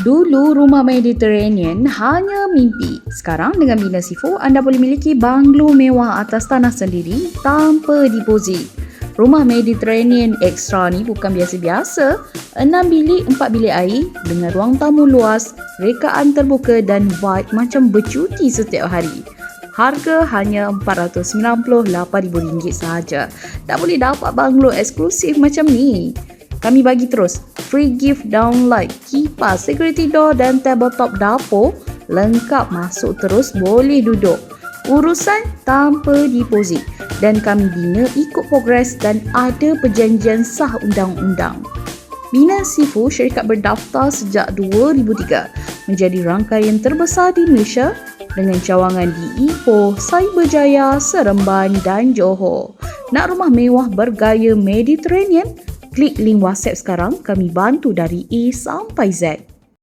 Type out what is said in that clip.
Dulu rumah Mediterranean hanya mimpi. Sekarang dengan Bina Sifu, anda boleh miliki banglo mewah atas tanah sendiri tanpa deposit. Rumah Mediterranean Extra ni bukan biasa-biasa. 6 bilik, 4 bilik air dengan ruang tamu luas, rekaan terbuka dan vibe macam bercuti setiap hari. Harga hanya RM498,000 sahaja. Tak boleh dapat banglo eksklusif macam ni. Kami bagi terus free gift downlight, kipas, security door dan tabletop dapur lengkap masuk terus boleh duduk. Urusan tanpa deposit dan kami bina ikut progres dan ada perjanjian sah undang-undang. Bina Sifu syarikat berdaftar sejak 2003 menjadi rangkaian terbesar di Malaysia dengan cawangan di Ipoh, Cyberjaya, Seremban dan Johor. Nak rumah mewah bergaya Mediterranean? Klik link WhatsApp sekarang, kami bantu dari A sampai Z.